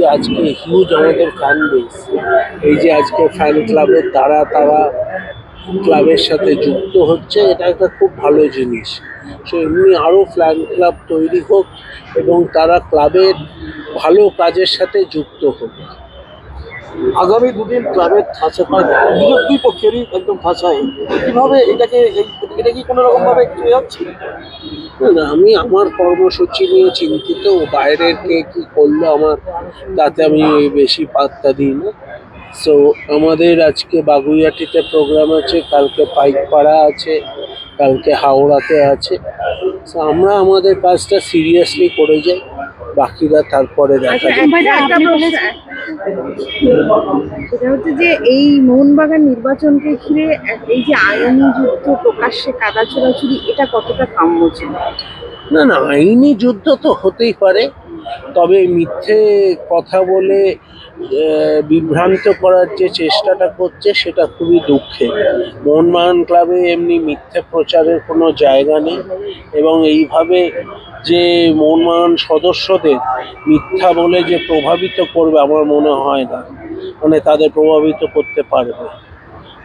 যে আজকে হিউজ আমাদের ফ্যান বেস এই যে আজকে ফ্যান ক্লাবের দ্বারা তারা ক্লাবের সাথে যুক্ত হচ্ছে, এটা একটা খুব ভালো জিনিস। সো এমনি আরও ফ্যান ক্লাব তৈরি হোক এবং তারা ক্লাবের ভালো কাজের সাথে যুক্ত হোক। আগামী দুদিন ক্লাবের ধাঁচা দুটো দুই পক্ষেরই একদম ধাঁচায় কীভাবে এটাকে এটা কি কোনো রকম ভাবে চলে যাচ্ছে? না আমি আমার কর্মসূচি নিয়ে চিন্তিত। বাইরের কে কি করল আমার তাতে আমি বেশি পাত্তা দিই না। সো আমাদের আজকে বাগুইয়াটিতে প্রোগ্রাম আছে, কালকে পাইকপাড়া আছে, কালকে হাওড়াতে আছে। সো আমরা আমাদের কাজটা সিরিয়াসলি করে যাই। বাকিরা তারপরে দেখা আচ্ছা, সেটা হচ্ছে যে এই মোহনবাগান নির্বাচনকে ঘিরে এই যে আইনি যুদ্ধ প্রকাশ্যে কাদা ছোড়াছুড়ি এটা কতটা কাম্য ছিল? না না আইনি যুদ্ধ তো হতেই পারে। তবে মিথ্যে কথা বলে বিভ্রান্ত করার যে চেষ্টাটা করছে, সেটা খুবই দুঃখের মোহনবাগান ক্লাবে এমনি মিথ্যে প্রচারের কোনো জায়গা নেই এবং এইভাবে যে মোহনবাগান সদস্যদের মিথ্যা বলে যে প্রভাবিত করবে, আমার মনে হয় না। মানে তাদের প্রভাবিত করতে পারবে।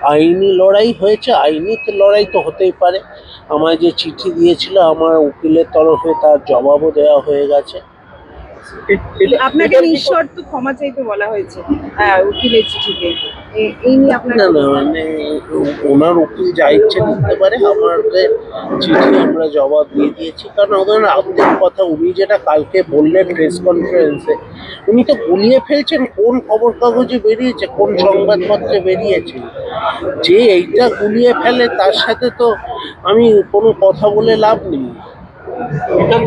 আইনি লড়াই হয়েছে, আইনি তো লড়াই তো হতেই পারে। আমায় যে চিঠি দিয়েছিল, আমার উকিলের তরফে তার জবাবও দেওয়া হয়ে গেছে। আপনাকে নিঃশর্ত ক্ষমা চাইতে বলা হয়েছে হ্যাঁ উকিলের চিঠিতে এই নিয়ে আপনার না না মানে ওনার উকিল যা ইচ্ছে নিতে পারে আমাদের চিঠি আমরা জবাব দিয়ে দিয়েছি। কারণ ওনার কথা উনি যেটা কালকে বললেন প্রেস কনফারেন্সে উনি তো গুলিয়ে ফেলছেন কোন খবর কাগজে বেরিয়েছে কোন সংবাদপত্রে বেরিয়েছে। যে এইটা গুলিয়ে ফেলে তার সাথে তো আমি কোনো কথা বলে লাভ নেই।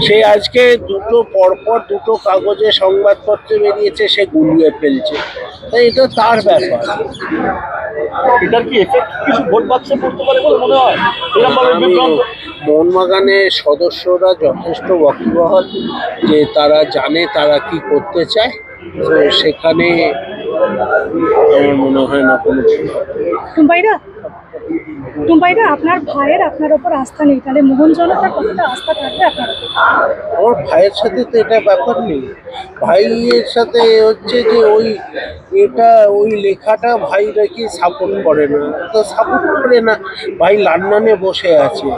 সে আজকে দুটো পরপর দুটো কাগজে সংবাদপত্রে বেরিয়েছে সে গুলিয়ে ফেলছে। তাই এটা তার ব্যাপার। এটার কি এফেক্ট কিছু ভোট বাক্সে পড়তে পারে বলে মনে হয়? এরকম ভাবে আমি বিভ্রান্ত। মোহনবাগানের সদস্যরা যথেষ্ট ওয়াকিবহাল যে তারা জানে তারা কি করতে চায় তো সেখানে আমার মনে হয় না কোনো টুম্পাইদা টুম্পাইদা আপনার ভাইয়ের আপনার ওপর আস্থা নেই। তাহলে মোহন জনতার কতটা আস্থা থাকবে আপনার আমার ভাইয়ের সাথে তো এটা ব্যাপার নেই। ভাইয়ের সাথে হচ্ছে যে ওই এটা, ওই লেখাটা ভাই নাকি সাপোর্ট করে না। তো সাপোর্ট করে না, ভাই লন্ডনে বসে আছে।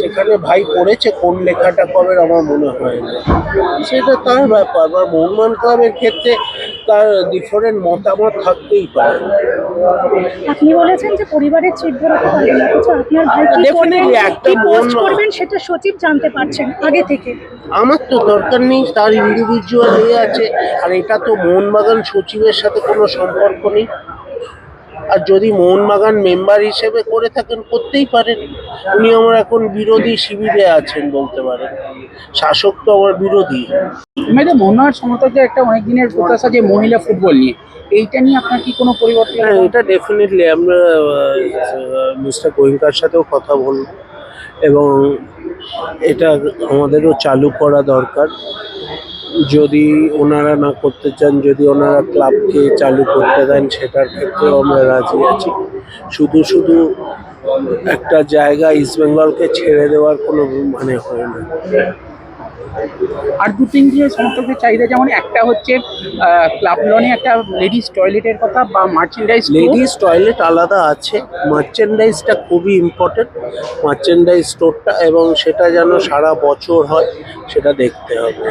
সেখানে ভাই পড়েছে, কোন লেখাটা কবে আমার মনে হয় না। সেটা তার ব্যাপার। বা মোহনমান ক্লাবের ক্ষেত্রে তার ডিফারেন্ট মতামত থাকতেই পারে। আপনি বলেছেন যে পরিবারের চিঠি ধরাতে পারবেন না। অথচ আপনার ভাই কি করবেন? একটা পোস্ট করবেন সেটা সচিব জানতে পারছেন আগে থেকে। আমার তো দরকার নেই তার ইন্ডিভিজুয়াল হয়ে আছে আর এটা তো মোহনবাগান সচিবের সাথে কোনো সম্পর্ক নেই। আর যদি মোহনবাগান মেম্বার হিসেবে করে থাকেন করতেই পারেন। উনি আমার এখন বিরোধী শিবিরে আছেন বলতে পারেন। শাসক তো আমার বিরোধী। ম্যাডাম মোহনবাগান সমর্থকদের একটা অনেক দিনের প্রত্যাশা যে মহিলা ফুটবল নিয়ে এইটা নিয়ে আপনার কি কোনো পরিবর্তন হ্যাঁ এটা ডেফিনেটলি আমরা মিস্টার গোয়েঙ্কার সাথেও কথা বলব। এবং এটা আমাদেরও চালু করা দরকার। যদি ওনারা না করতে চান যদি ওনারা ক্লাবকে চালু করতে দেন সেটার ক্ষেত্রেও আমরা রাজি আছি। শুধু শুধু একটা জায়গা ইস্ট বেঙ্গলকে ছেড়ে দেওয়ার কোনো মানে হয় না। আর দু তিনটি সমর্থকদের চাহিদা যেমন একটা হচ্ছে ক্লাব লনে একটা লেডিস টয়লেটের কথা বা মার্চেন্ডাইজ লেডিস টয়লেট আলাদা আছে। মার্চেন্ডাইজটা খুবই ইম্পর্টেন্ট মার্চেন্ডাইজ স্টোরটা এবং সেটা যেন সারা বছর হয় সেটা দেখতে হবে।